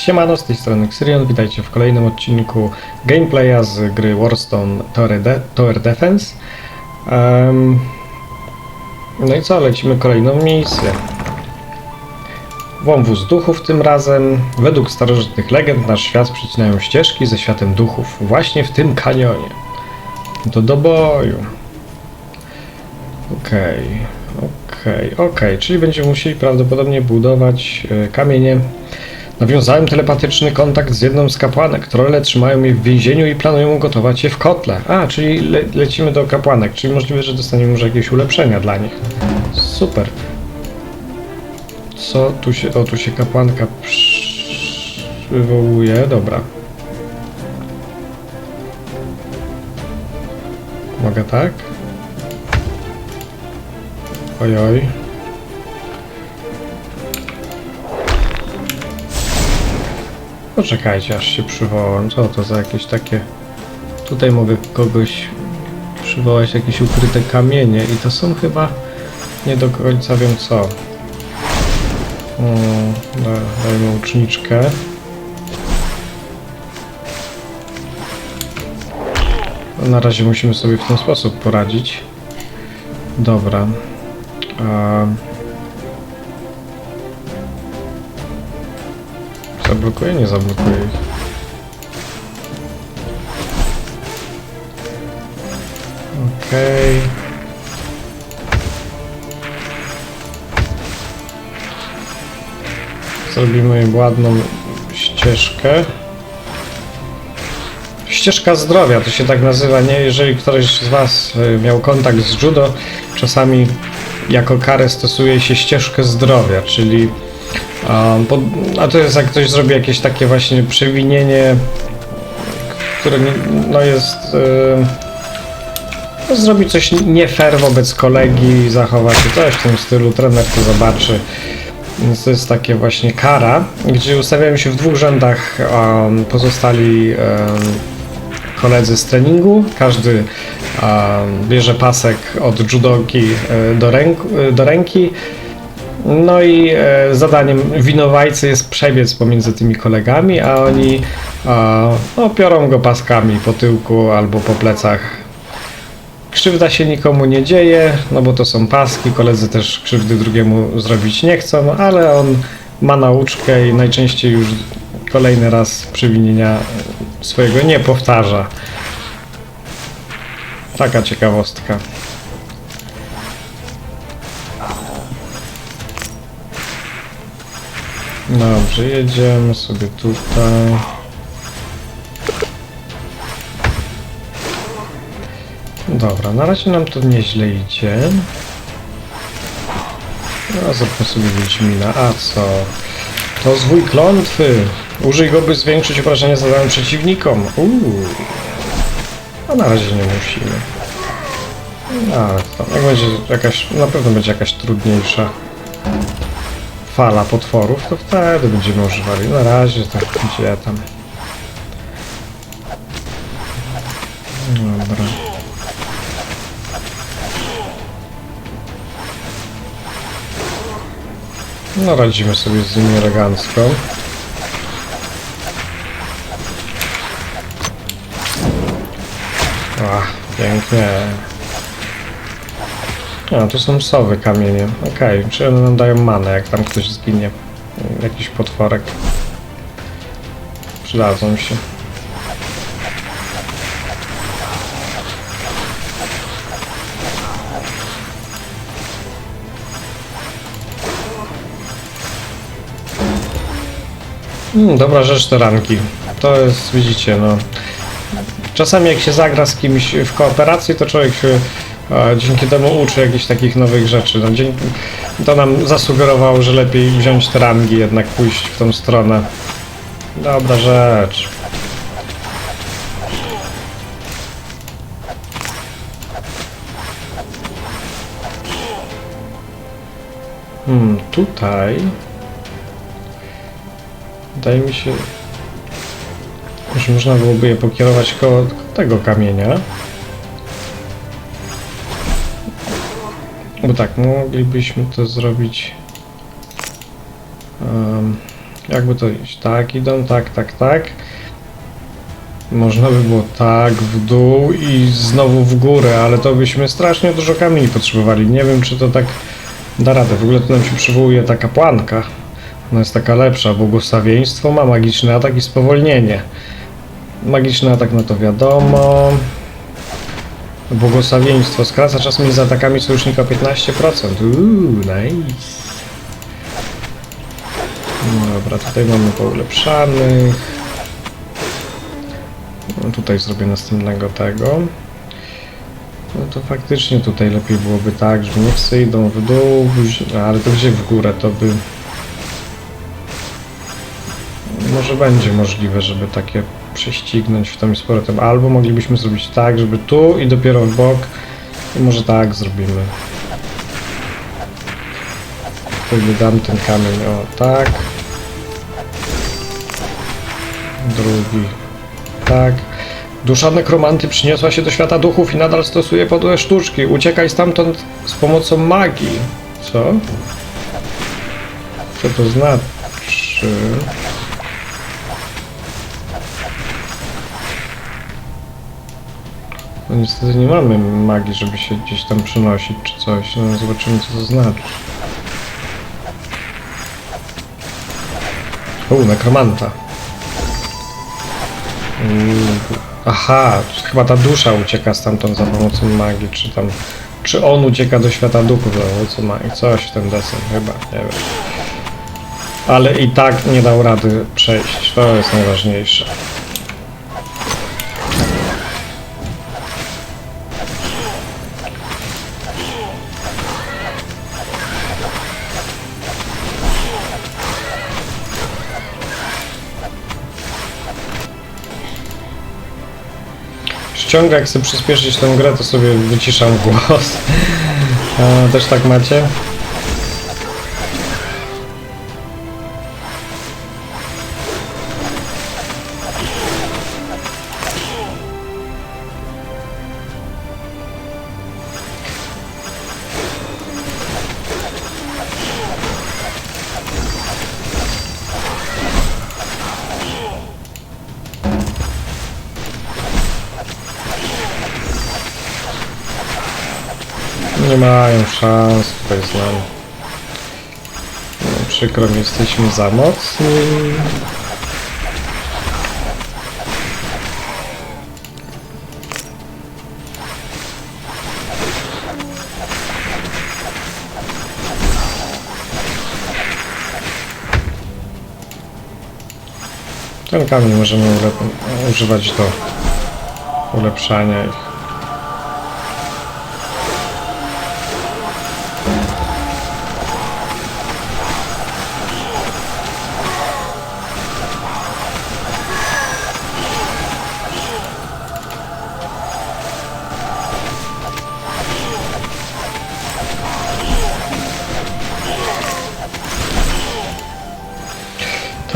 Siemano, z tej strony Xyrion, witajcie w kolejnym odcinku gameplaya z gry Warstone Tower, De Tower Defense. Em, no i co, lecimy kolejną misję. Wąwóz duchów tym razem. Według starożytnych legend nasz świat przecinają ścieżki ze światem duchów właśnie w tym kanionie. Do boju. Okej, okej, okej, czyli będziemy musieli prawdopodobnie budować e, kamienie. Nawiązałem telepatyczny kontakt z jedną z kapłanek. Trolle trzymają je w więzieniu i planują ugotować je w kotle. A, czyli le lecimy do kapłanek, czyli możliwe, że dostaniemy może jakieś ulepszenia dla nich. Super. Co tu się... O, tu się kapłanka przywołuje. Dobra. Mogę tak? Oj, Poczekajcie, aż się przywołam. Co to za jakieś takie... Tutaj mogę kogoś przywołać, jakieś ukryte kamienie i to są chyba... Nie do końca wiem co. Mm, da- Dajmy uczniczkę. Na razie musimy sobie w ten sposób poradzić. Dobra. Zablokuję? Nie zablokuję ich. Okej. Zrobimy im ładną ścieżkę. Ścieżka zdrowia to się tak nazywa, nie? Jeżeli ktoś z Was y, miał kontakt z judo, czasami jako karę stosuje się ścieżkę zdrowia, czyli a, po, a to jest jak ktoś zrobi jakieś takie właśnie przewinienie, które no jest. Yy, zrobi coś nie fair wobec kolegi, zachowa się coś w tym stylu, trener to zobaczy. Więc to jest takie właśnie kara, gdzie ustawiają się w dwóch rzędach um, pozostali um, koledzy z treningu. Każdy um, bierze pasek od judoki e, do, ręku, e, do ręki. No i e, zadaniem winowajcy jest przebiec pomiędzy tymi kolegami, a oni a, no, piorą go paskami po tyłku albo po plecach. Krzywda się nikomu nie dzieje, no bo to są paski, koledzy też krzywdy drugiemu zrobić nie chcą, ale on ma nauczkę i najczęściej już kolejny raz przewinienia swojego nie powtarza. Taka ciekawostka. Dobrze, jedziemy sobie tutaj. Dobra, na razie nam to nieźle idzie. No, zróbmy sobie Wiedźmina. A co? To zwój klątwy. Użyj go, by zwiększyć obrażenia zadanym przeciwnikom. Uuu. A na razie nie musimy. No, ale to jak będzie jakaś, na pewno będzie jakaś trudniejsza fala potworów, to wtedy będziemy używali. Na razie tak gdzie tam. Dobra. No radzimy sobie z nimi elegancko. Ach, pięknie. A, tu są sowy kamienie. Okej, czy one nam dają manę, jak tam ktoś zginie. Jakiś potworek. Przydadzą się. Hmm, dobra rzecz te ranki. To jest, widzicie, no. Czasami jak się zagra z kimś w kooperacji, to człowiek się dzięki temu uczy jakichś takich nowych rzeczy. No, dzięki, to nam zasugerowało, że lepiej wziąć te rangi, jednak pójść w tą stronę. Dobra rzecz. Hmm, tutaj... Wydaje mi się, że można byłoby je pokierować koło tego kamienia. Bo tak, moglibyśmy to zrobić em, Jakby to iść? Tak, idą, tak, tak, tak. Można by było tak, w dół i znowu w górę, ale to byśmy strasznie dużo kamieni potrzebowali. Nie wiem, czy to tak da radę. W ogóle tu nam się przywołuje ta kapłanka. Ona jest taka lepsza. Błogosławieństwo ma magiczny atak i spowolnienie. Magiczny atak, no to wiadomo. Błogosławieństwo skraca czas między atakami sojusznika o 15%. Uuu, nice. No dobra, tutaj mamy poulepszanych. No tutaj zrobię następnego tego. No to faktycznie tutaj lepiej byłoby tak, że nie wszyscy idą w dół, ale to gdzie w górę, to by... Może będzie możliwe, żeby takie prześcignąć w tym z powrotem. Albo moglibyśmy zrobić tak, żeby tu i dopiero w bok. I może tak zrobimy. Wtedy dam ten kamień, o tak. Drugi, tak. Dusza nekromanty przyniosła się do świata duchów i nadal stosuje podłe sztuczki. Uciekaj stamtąd z pomocą magii. Co? Co to znaczy? No niestety nie mamy magii, żeby się gdzieś tam przenosić czy coś. No zobaczymy co to znaczy. U, nekromanta. Aha, chyba ta dusza ucieka stamtąd za pomocą magii, czy tam... Czy on ucieka do świata duchów za pomocą magii? Coś w ten desen chyba, nie wiem. Ale i tak nie dał rady przejść, to jest najważniejsze. Ściąga, jak chcę przyspieszyć tę grę, to sobie wyciszam głos. Też tak macie? Nie mają szans tutaj z nami. Przykro mi, jesteśmy za mocni. Ten kamień możemy używać do ulepszania ich.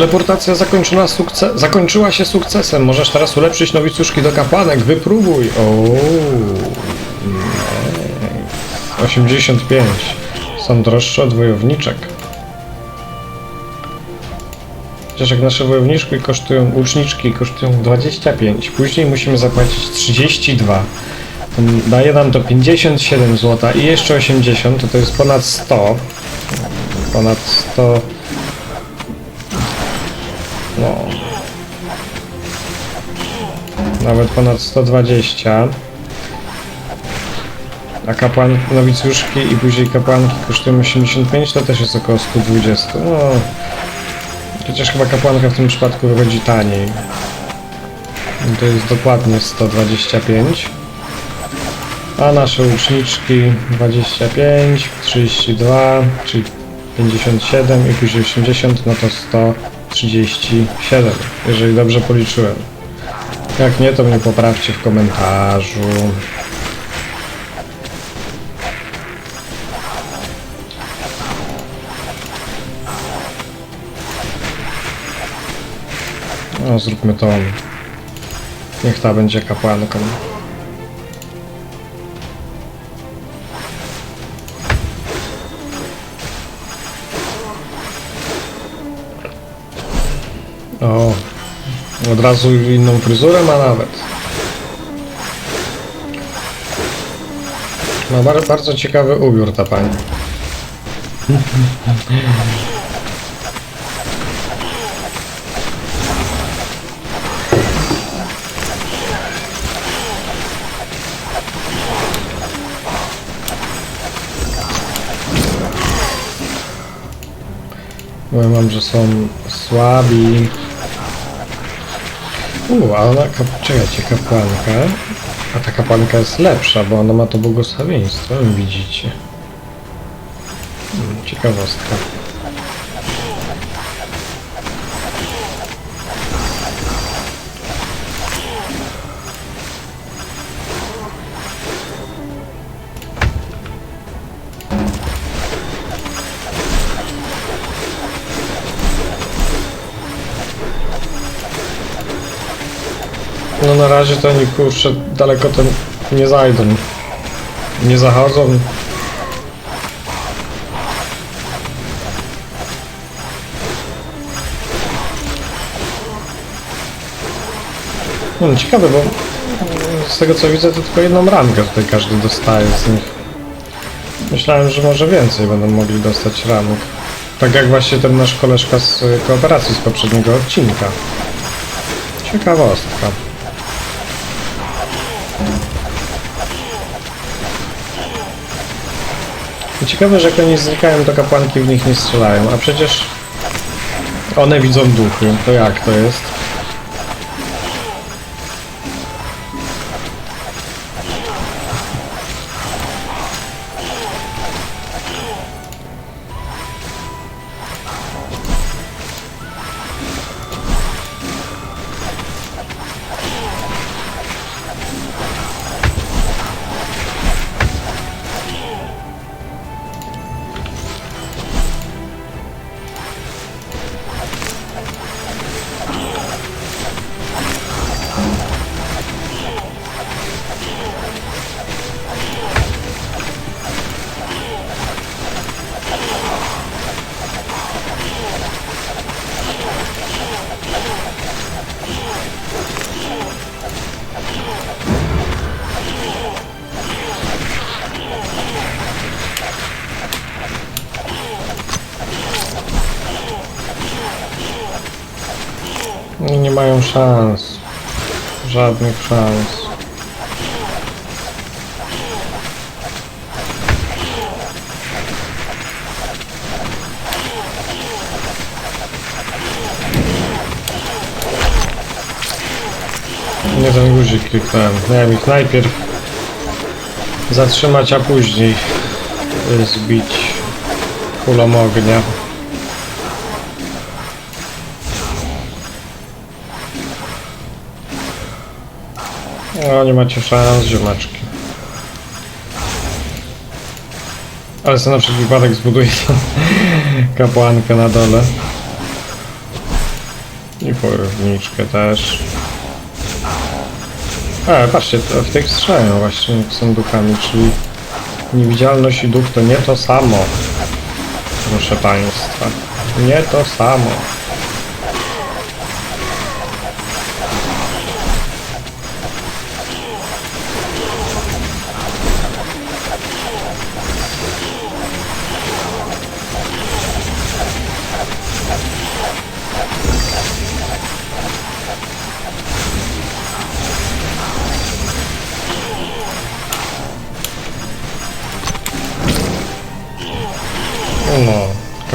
Teleportacja zakończona sukce- zakończyła się sukcesem. Możesz teraz ulepszyć nowicjuszki do kapłanek. Wypróbuj. O, nice. 85. Są droższe od wojowniczek. Chociaż jak nasze wojowniczki kosztują, łuczniczki kosztują 25, później musimy zapłacić 32. To Daje nam to 57 zł i jeszcze 80, to to jest ponad 100. Ponad 100 Nawet ponad 120. A kapłan, nowicjuszki i później kapłanki kosztują 85, to też jest około 120. No. Chociaż chyba kapłanka w tym przypadku wychodzi taniej. To jest dokładnie 125. A nasze łuczniczki 25, 32, czyli 57 i później 80, no to 137, jeżeli dobrze policzyłem. Jak nie, to mnie poprawcie w komentarzu. No, zróbmy to. Niech ta będzie kapłanką. O, od razu inną fryzurę ma nawet. Ma bar bardzo ciekawy ubiór ta pani. Powiem wam, że są słabi. U, a ona, kap, czekajcie, kapłanka. A ta kapłanka jest lepsza, bo ona ma to błogosławieństwo, widzicie. Hmm, Ciekawostka. Na razie to oni kurczę daleko to nie zajdą. Nie zachodzą. No ciekawe, bo z tego co widzę to tylko jedną ramkę tutaj każdy dostaje z nich. Myślałem, że może więcej będą mogli dostać ramek. Tak jak właśnie ten nasz koleżka z kooperacji z poprzedniego odcinka. Ciekawostka. I Ciekawe, że jak oni znikają, to kapłanki w nich nie strzelają, a przecież one widzą duchy. To jak to jest? Szans. Żadnych szans. Nie ten guzik kliknąłem. Miałem ich najpierw zatrzymać, a później y, zbić kulą ognia. No, nie macie szans, ziomeczki. Ale sobie na wszelki wypadek zbuduję kapłankę na dole. I porowniczkę też. A, patrzcie, to w tych strzelają właśnie są duchami, czyli niewidzialność i duch to nie to samo. Proszę Państwa. Nie to samo.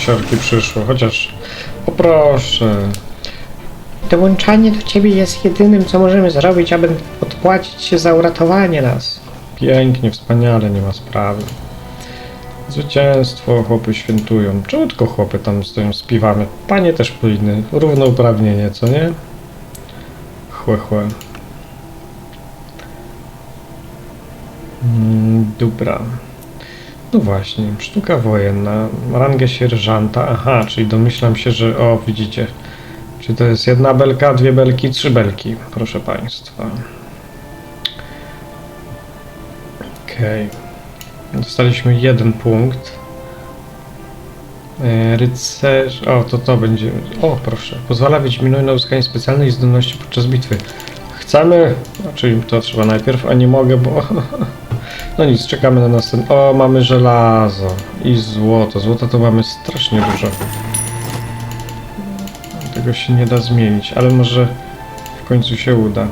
Kosiorki przyszły, chociaż poproszę. Dołączanie do ciebie jest jedynym, co możemy zrobić, aby odpłacić się za uratowanie nas. Pięknie, wspaniale, nie ma sprawy. Zwycięstwo chłopy świętują. Czemu tylko chłopy tam stoją z piwami? Panie też powinny. Równouprawnienie, co nie? Chłe, chłe. Mm, dobra. No właśnie, sztuka wojenna, rangę sierżanta, aha, czyli domyślam się, że, o widzicie, czy to jest jedna belka, dwie belki, trzy belki, proszę Państwa. Okej. Dostaliśmy jeden punkt. E, Rycerz. O, to to będzie. O, proszę. Pozwala Wiedźminowi na uzyskanie specjalnej zdolności podczas bitwy. Chcemy. Czyli to trzeba najpierw, a nie mogę, bo. No nic, czekamy na następny. O, mamy żelazo i złoto. Złota to mamy strasznie dużo. Tego się nie da zmienić, ale może w końcu się uda.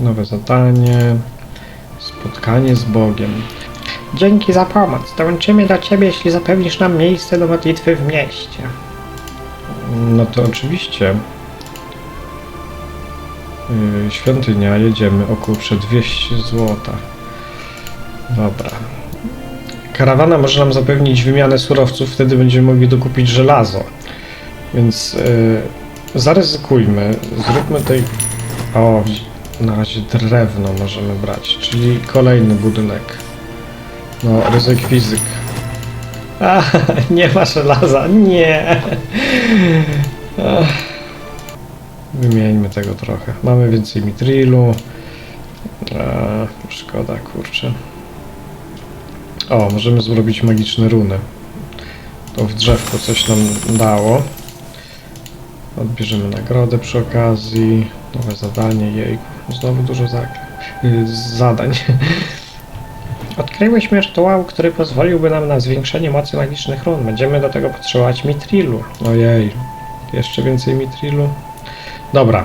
Nowe zadanie. Spotkanie z Bogiem. Dzięki za pomoc. Dołączymy do ciebie, jeśli zapewnisz nam miejsce do modlitwy w mieście. No to oczywiście. Yy, świątynia, jedziemy. O kurczę, 200 złota. Dobra. Karawana może nam zapewnić wymianę surowców, wtedy będziemy mogli dokupić żelazo. Więc yy, zaryzykujmy. Zróbmy tej... O, na razie drewno możemy brać, czyli kolejny budynek. No, ryzyk fizyk. A, nie ma żelaza, nie. Wymieńmy tego trochę. Mamy więcej mitrilu. Eee, szkoda, kurczę. O, możemy zrobić magiczne runy. To w drzewku coś nam dało. Odbierzemy nagrodę przy okazji. Nowe zadanie, jejku. Znowu dużo za... y, zadań. Odkryłyśmy rytuał, który pozwoliłby nam na zwiększenie mocy magicznych run. Będziemy do tego potrzebować mitrilu. Ojej, jeszcze więcej mitrilu. Dobra,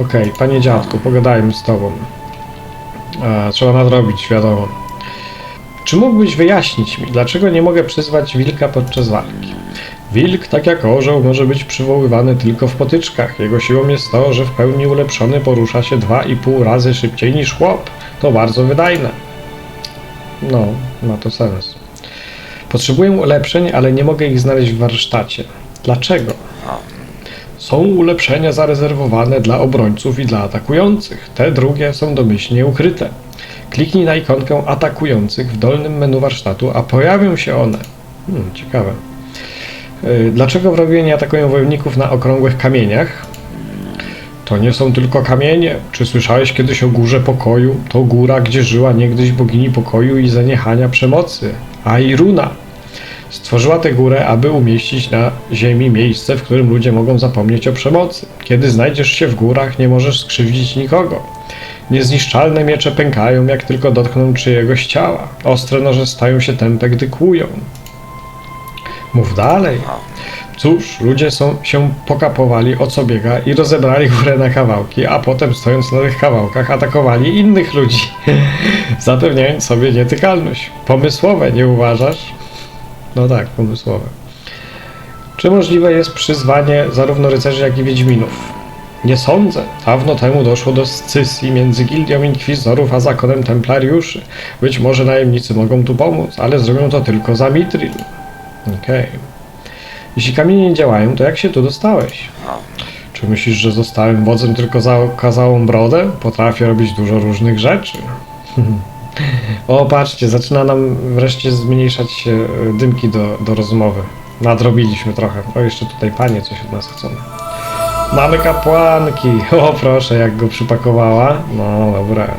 okej, panie dziadku, pogadajmy z tobą. E, trzeba nadrobić, wiadomo. Czy mógłbyś wyjaśnić mi, dlaczego nie mogę przyzwać wilka podczas walki? Wilk, tak jak orzeł, może być przywoływany tylko w potyczkach. Jego siłą jest to, że w pełni ulepszony porusza się 2,5 razy szybciej niż chłop. To bardzo wydajne. No, ma to sens. Potrzebuję ulepszeń, ale nie mogę ich znaleźć w warsztacie. Dlaczego? Są ulepszenia zarezerwowane dla obrońców i dla atakujących. Te drugie są domyślnie ukryte. Kliknij na ikonkę atakujących w dolnym menu warsztatu, a pojawią się one. Hmm, ciekawe. Yy, Dlaczego wrogowie nie atakują wojowników na okrągłych kamieniach? To nie są tylko kamienie. Czy słyszałeś kiedyś o górze pokoju? To góra, gdzie żyła niegdyś bogini pokoju i zaniechania przemocy. Airuna. Stworzyła tę górę, aby umieścić na ziemi miejsce, w którym ludzie mogą zapomnieć o przemocy. Kiedy znajdziesz się w górach, nie możesz skrzywdzić nikogo. Niezniszczalne miecze pękają, jak tylko dotkną czyjegoś ciała. Ostre noże stają się tępe, gdy kłują. Mów dalej. Cóż, ludzie są, się pokapowali o co biega i rozebrali górę na kawałki, a potem stojąc na tych kawałkach atakowali innych ludzi, zapewniając sobie nietykalność. Pomysłowe, nie uważasz? No tak, pomysłowe. Czy możliwe jest przyzwanie zarówno rycerzy, jak i wiedźminów? Nie sądzę. Dawno temu doszło do scysji między gildią inkwizorów a zakonem templariuszy. Być może najemnicy mogą tu pomóc, ale zrobią to tylko za mitril. Okej. Jeśli kamienie nie działają, to jak się tu dostałeś? Czy myślisz, że zostałem wodzem tylko za okazałą brodę? Potrafię robić dużo różnych rzeczy. o, patrzcie, zaczyna nam wreszcie zmniejszać się e, dymki do, do rozmowy. Nadrobiliśmy trochę. O, jeszcze tutaj panie coś od nas chcą. Mamy kapłanki! O, proszę, jak go przypakowała. No, dobra.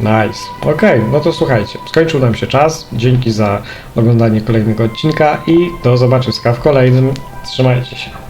Nice. Okej, no to słuchajcie, skończył nam się czas. Dzięki za oglądanie kolejnego odcinka i do zobaczyska w kolejnym. Trzymajcie się.